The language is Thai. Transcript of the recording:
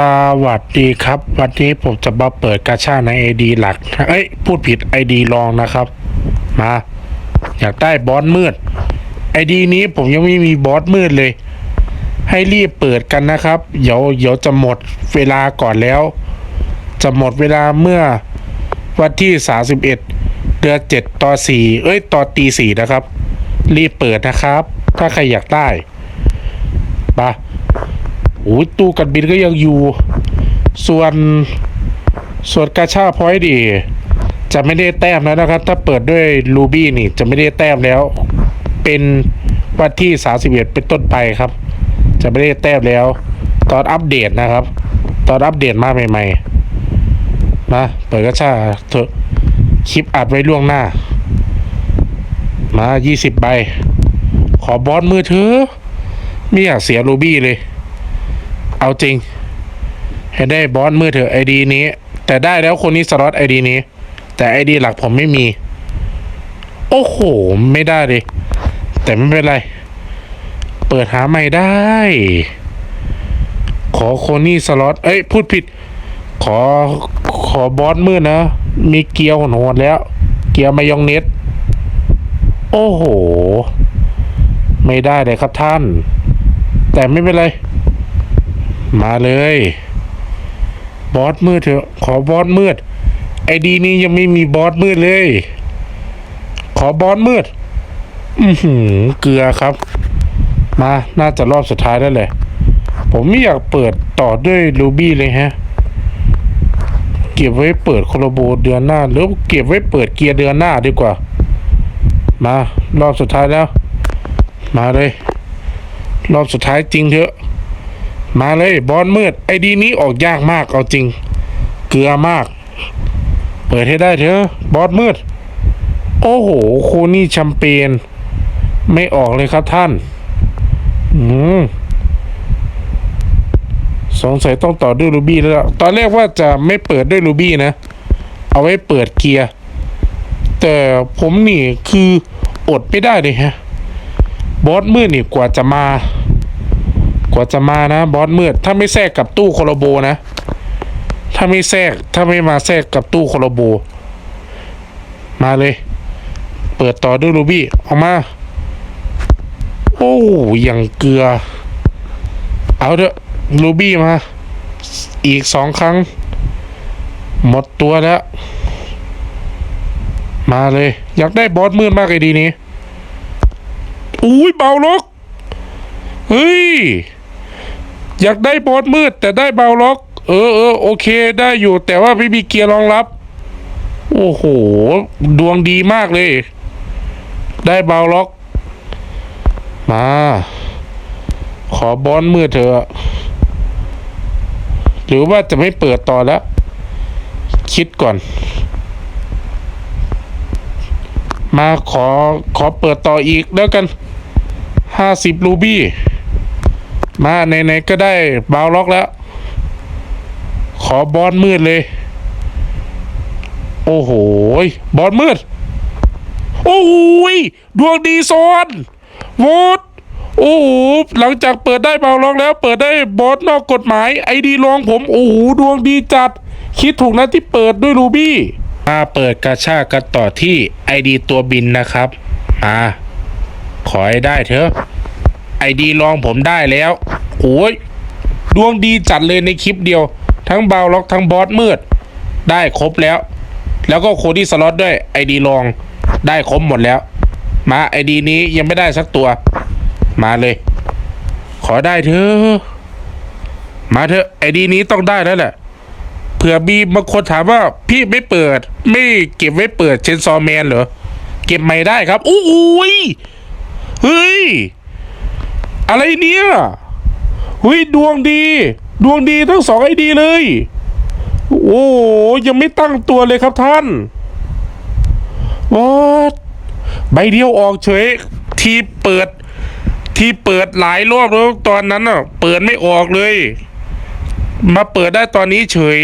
สวัสดีครับ วันนี้ผมจะมาเปิดกาชาใน ID หลัก เอ้ย พูดผิด ID รองนะครับ มา อยากได้บอสมืด ID นี้ผมยังไม่มีบอสมืดเลย ให้รีบเปิดกันนะครับ เดี๋ยวเดี๋ยวจะหมดเวลาก่อนแล้ว จะหมดเวลาเมื่อวันที่ 31เดือน7ต่อ4เอ้ยต่อตีสี่นะครับ รีบเปิดนะครับ ถ้าใครอยากได้ไป โอ้ยตู้กันบินก็ยังอยู่ ส่วนส่วนกาชาพอยต์ดีจะไม่ได้แต้มแล้วนะครับ ถ้าเปิดด้วยลูบี้นี่จะไม่ได้แต้มแล้ว เป็นวันที่ 31 เป็นต้นไปครับ จะไม่ได้แต้มแล้ว ตอนอัปเดตนะครับ ตอนอัปเดตมาใหม่ๆมาเปิดกาชาเถอะคลิปอัดไว้ล่วงหน้า มา 20 ใบ ขอบอสมือเถอไม่อยากเสียลูบี้เลย เอาจริงให้ได้บอสมือเถอะไอดีนี้ แต่ได้แล้วคนนี้สล็อตไอดีนี้ แต่ไอดีหลักผมไม่มี โอ้โห ไม่ได้เลยแต่ไม่เป็นไร เปิดหาใหม่ได้ ขอโคนี่สล็อตเอ้ย พูดผิด ขอขอบอสมืดนะ มีเกียวโหดแล้ว เกียวมายองเนสโอ้โห ไม่ได้เลยครับท่าน แต่ไม่เป็นไร มาเลย บอสมืดเถอะ ขอบอสมืด ไอดีนี้ยังไม่มีบอสมืดเลย ขอบอสมืด อือหือเกลือครับ มา น่าจะรอบสุดท้ายแล้วแหละ ผมไม่อยากเปิดต่อด้วยรูบี้เลยฮะ เก็บไว้เปิดโคโลโบเดือนหน้า หรือเก็บไว้เปิดเกียร์เดือนหน้าดีกว่า มารอบสุดท้ายแล้ว มาเลย รอบสุดท้ายจริงเถอะ มาเลยบอลมืด ไอดีนี้ออกยากมากเอาจริง เกลือมาก เปิดให้ได้เถอะบอสมืด โอ้โห โคนี่แชมเปญไม่ออกเลยครับท่าน อืมสงสัยต้องต่อด้วยรูบี้แล้ว ตอนแรกว่าจะไม่เปิดด้วยรูบี้นะ เอาไว้เปิดเกียร์ แต่ผมนี่คืออดไม่ได้เลยฮะ บอสมืดนี่กว่าจะมา กว่าจะมานะบอสมืด ถ้าไม่แทรกกับตู้โคโลโบนะ ถ้าไม่แทรกถ้าไม่มาแทรกกับตู้โคโลโบ มาเลย เปิดต่อด้วยรูบี้ออกมา โอ้ยังเกลือ เอาเถอะรูบี้มา อีกสองครั้ง หมดตัวแล้ว มาเลย อยากได้บอสมืดมากเลยดีนี้อุ้ยเบาล็อกเฮ้ย อยากได้บอสมืด แต่ได้เบาล็อก เออเออโอเคได้อยู่ แต่ว่าไม่มีเกียร์รองรับ โอ้โห ดวงดีมากเลย ได้เบาล็อก มา ขอบอสมืดเถอะหรือว่าจะไม่เปิดต่อแล้ว คิดก่อน มาขอขอเปิดต่ออีกแล้วกันห้าสิบรูบี้ มาไหนๆก็ได้บาวล็อกแล้ว ขอบอสมืดเลย โอ้โหบอสมืด โอ้ยดวงดีซอนโวดโอ้โหหลังจากเปิดได้บาวล็อกแล้ว เปิดได้บอสนอกกฎหมายไอดีลองผมโอ้โหดวงดีจัด คิดถูกนะที่เปิดด้วยรูบี้มาเปิดกระชากกันต่อที่ไอดีตัวบินนะครับมาขอให้ได้เถอะ ไอดีลองผมได้แล้ว โอ้ย ดวงดีจัดเลยในคลิปเดียว ทั้งเบาล็อกทั้งบอสมืด ได้ครบแล้ว แล้วก็โคดี้สล็อตด้วยไอดีลอง ได้ครบหมดแล้ว มาไอดีนี้ยังไม่ได้สักตัว มาเลย ขอได้เถอะมาเถอะไอดีนี้ต้องได้แล้วแหละเผื่อมีบางคนถามว่าพี่ไม่เปิด ไม่เก็บไว้เปิดเชนซอแมนเหรอ เก็บไม่ได้ครับอู้ยเฮ้ย อะไรเนี่ยเฮ้ยดวงดี ดวงดีทั้งสองไอดีเลย โอ้ยังไม่ตั้งตัวเลยครับท่านวอดใบเดียวออกเฉย ที่เปิด ที่เปิดหลายรอบแล้วตอนนั้นอะ เปิดไม่ออกเลย มาเปิดได้ตอนนี้เฉย